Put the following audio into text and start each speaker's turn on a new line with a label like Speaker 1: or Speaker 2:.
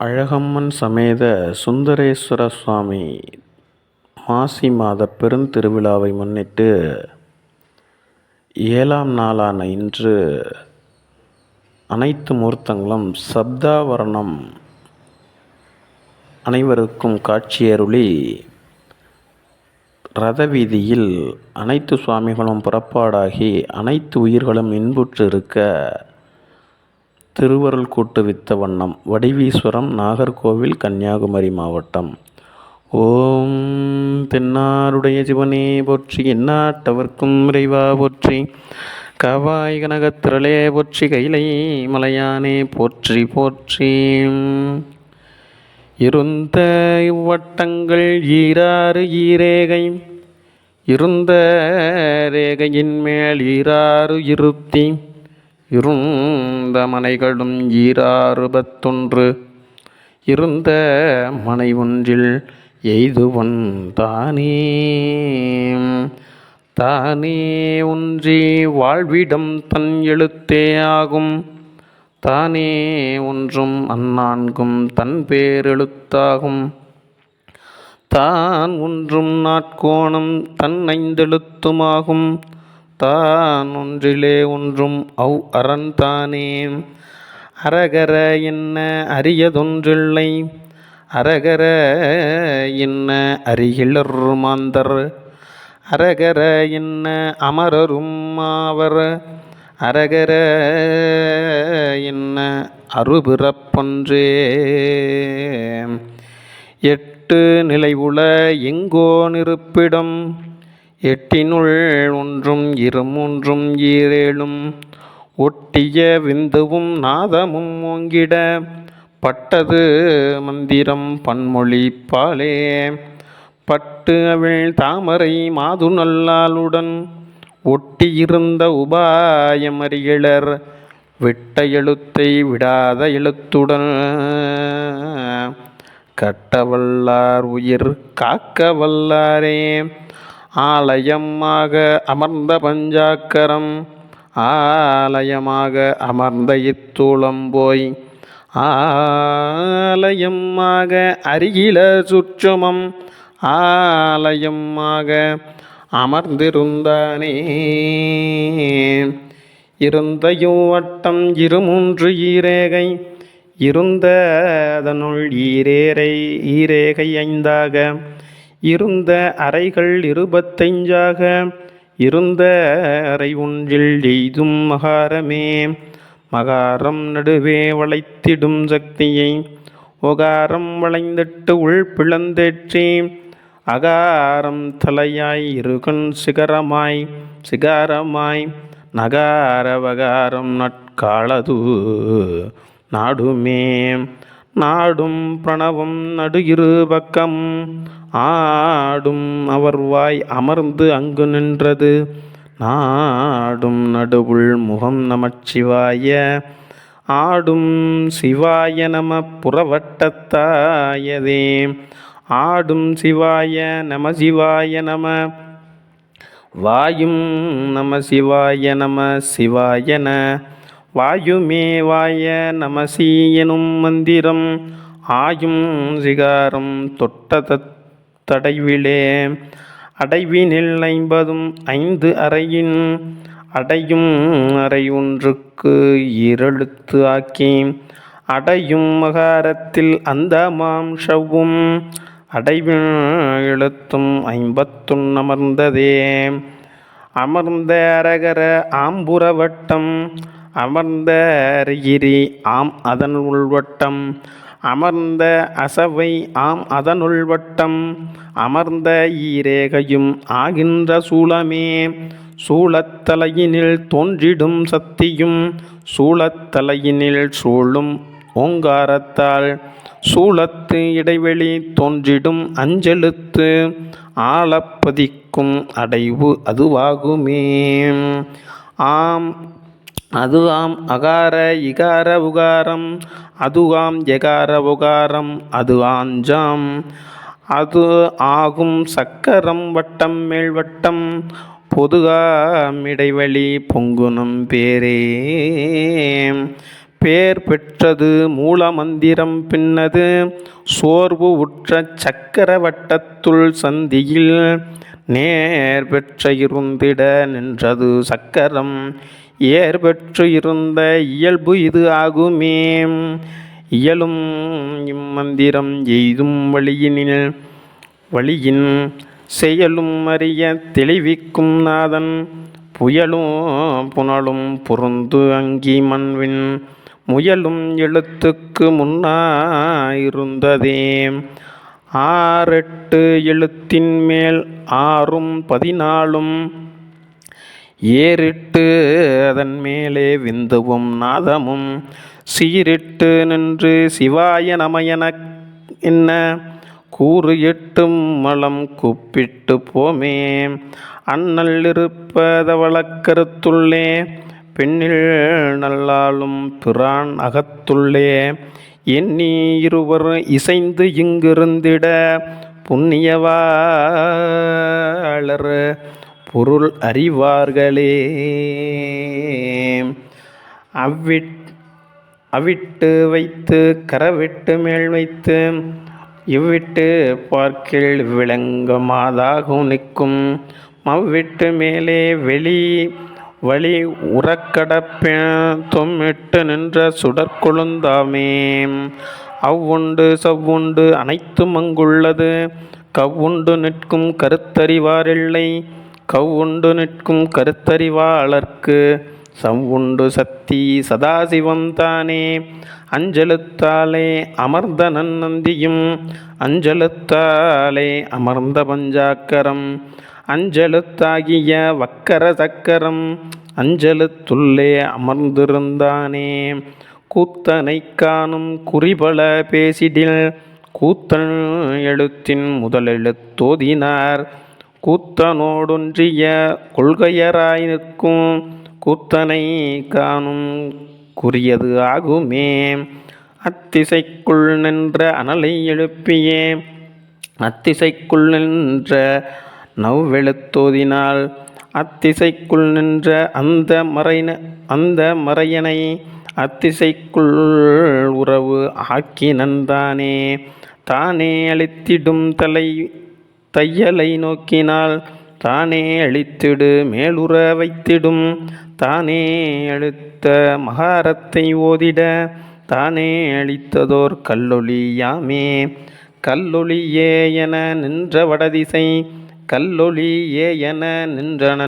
Speaker 1: அழகம்மன் சமேத சுந்தரேஸ்வர சுவாமி மாசி மாத பெருந்திருவிழாவை முன்னிட்டு ஏழாம் நாளான இன்று அனைத்து முகூர்த்தங்களும் சப்தாவரணம் அனைவருக்கும் காட்சியருளி ரத வீதியில் அனைத்து சுவாமிகளும் புறப்பாடாகி அனைத்து உயிர்களும் இன்புற்று இருக்க திருவருள் கூட்டு வித்த வண்ணம். வடிவீஸ்வரம் நாகர்கோவில் கன்னியாகுமரி மாவட்டம். ஓம் தென்னாருடைய சிவனே போற்றி எந்நாட்டவர்க்கும் இறைவா போற்றி. கவாய் கனகத்திரளே போற்றி கைலை மலையானே போற்றி போற்றி. இருந்த இவ்வட்டங்கள் ஈராறு ஈரேகை இருந்த ரேகையின் மேல் ஈராறு இருத்தி. இருந்த மனைகளும் ஈராறுபத்தொன்று. இருந்த மனை ஒன்றில் எய்துவன் தானே. தானே ஒன்றி வாழ்விடம் தன் எழுத்தே ஆகும். தானே ஒன்றும் அந்நான்கும் தன் பேரெழுத்தாகும். தான் ஒன்றும் நாட்கோணம் தன் ஐந்தெழுத்துமாகும் தான் ஒன்றிலே ஒன்றும் அவ் அரண் தானே. அரகர என்ன அரியதொன்றில்லை? அரகர என்ன அருகிலர் மாந்தர்? அரகர என்ன அமரரும் ஆவர்? அரகர என்ன அறுபிறப்பொன்றே எட்டு நிலை உள எங்கோ நிருப்பிடம்? எட்டினுள் ஒன்றும் இருமூன்றும் ஈரேழும். ஒட்டிய விந்துவும் நாதமும் ஓங்கிட பட்டது மந்திரம் பன்மொழி பாலே. பட்டு அவிழ் தாமரை மாது நல்லாளுடன் ஒட்டியிருந்த உபாயமறிகளர் விட்ட எழுத்தை விடாத எழுத்துடன். கட்டவல்லார் உயிர் காக்க வல்லாரே. ஆலயமாக அமர்ந்த பஞ்சாக்கரம் ஆலயமாக அமர்ந்த இத்தூளம் போய் ஆலயமாக அருகில சுற்றுமம் ஆலயமாக அமர்ந்திருந்தானே. இருந்த யுவட்டம் இருமூன்று ஈரேகை இருந்த அதனுள் ஈரேரை ஈரேகை ஐந்தாக இருந்த அறைகள் இருபத்தைஞ்சாக இருந்த அறை ஒன்றில் எய்தும் மகாரமே. மகாரம் நடுவே வளைத்திடும் சக்தியை ஒகாரம் வளைந்திட்டு உள் பிளந்தேற்றி. அகாரம் தலையாய் இருகன் சிகரமாய் சிகாரமாய் நகாரவகாரம் நட்காளது நாடுமே. நாடும் பிரணவம் நடு இரு பக்கம். ஆடும் அவர் வாய் அமர்ந்து அங்கு நின்றது. நாடும் நடுவுள் முகம் நமச்சிவாய. ஆடும் சிவாய நம புறவட்டத்தாயதே. ஆடும் சிவாய நம சிவாய நம. வாயும் நம சிவாய நம சிவாயன. வாயுமே வாய நமசி எனும் மந்திரம். ஆயும் சிகாரம் தொட்ட தடைவிலே. அடைவினில் ஐம்பதும் ஐந்து அறையின். அடையும் அறை ஒன்றுக்கு இரழுத்து ஆக்கி அடையும் மகாரத்தில் அந்த மாம்சவும். அடைவில் எழுத்தும் ஐம்பத்துன் அமர்ந்ததே. அமர்ந்த அரகர ஆம்புறவட்டம் அமர்ந்த அரிகிரி ஆம் அதன் உள்வட்டம். அமர்ந்த அசவை ஆம் அதன் உள்வட்டம். அமர்ந்த ஈரேகையும் ஆகின்ற சூளமே சூளத்தலையினில் தோன்றிடும் சக்தியும் சூளத்தலையினில் சூழும் ஓங்காரத்தால். சூளத்து இடைவெளி தோன்றிடும் அஞ்செழுத்து. ஆளப்பதிக்கும் அடைவு அதுவாகுமே. ஆம் அதுவாம் அகார இகார உகாரம் அதுவாம் எகார உகாரம் அது ஆஞ்சாம் அது ஆகும் சக்கரம் வட்டம் மேல்வட்டம் பொதுகாம் இடைவெளி பொங்குனம் பேரே. பேர் பெற்றது மூலமந்திரம் பின்னது சோர்வு உற்ற சக்கர வட்டத்துள் சந்தியில் நேர் பெற்ற இருந்திட நின்றது சக்கரம். ஏற்பெற்று இருந்த இயல்பு இது ஆகுமே. இயலும் இம்மந்திரம் எய்தும் வழியினில் வழியின் செயலும் அறிய தெளிவிக்கும் நாதன் புயலும் புனலும் பொருந்து அங்கி மண்வின் முயலும் எழுத்துக்கு முன்னாயிருந்ததே. ஆறெட்டு எழுத்தின் மேல் ஆறும் பதினாலும் ஏறிட்டு அதன் மேலே விந்துவும் நாதமும். சீரிட்டு நின்று சிவாய நமயன என்ன? கூறு எட்டும் மலம் கூப்பிட்டு போமே. அண்ணல் இருப்பதவளக்கருத்துள்ளே பெண்ணில் நல்லாலும் பிரான் அகத்துள்ளே. எண்ணி இருவர் இசைந்து இங்கிருந்திட. புண்ணியவாளர் பொருள் அறிவார்களே. அவ்விட் அவிட்டு வைத்து கரவிட்டு மேல் வைத்து இவ்விட்டு பார்க்கில் விளங்கமாதாகும் நிற்கும். மவ்விட்டு மேலே வெளி வழி உறக்கடப்ப தொம்மிட்டு நின்ற சுடற்கொழுந்தாமே அவ்வுண்டு சவ்வுண்டு அனைத்தும் அங்குள்ளது. கவ்வுண்டு நிற்கும் கருத்தறிவாரில்லை கவ்வுண்டு நிற்கும் கருத்தறிவாளர்க்கு சவ்வுண்டு சக்தி சதாசிவம் தானே. அஞ்சலுத்தாலே அமர்ந்த நன்னந்தியும் அஞ்சலுத்தாலே அமர்ந்த பஞ்சாக்கரம். அஞ்சலுத்தாகிய வக்கர சக்கரம் அஞ்சலுத்துள்ளே அமர்ந்திருந்தானே. கூத்தனை காணும் குறிபல பேசிடில் கூத்தன் எழுத்தின் முதலெழுத்தோதினார் கூத்தனோடொன்றிய கொள்கையராய் நிற்கும் கூத்தனை காணும் குறியது ஆகுமே. அத்திசைக்குள் நின்ற அனலை எழுப்பியே. அத்திசைக்குள் நின்ற நவ்வெழுத்தோதினால் அத்திசைக்குள் நின்ற அந்த மறைன அந்த மறையனை அத்திசைக்குள் உறவு ஆக்கினந்தானே தானே அழித்திடும் தலை தையலை நோக்கினால் தானே அழித்திடு மேலுற வைத்திடும். தானே அழுத்த மகாரத்தை ஓதிட தானே அழித்ததோர் கல்லொளியாமே கல்லொளியே என நின்ற வடதிசை கல்லொளியே என நின்றன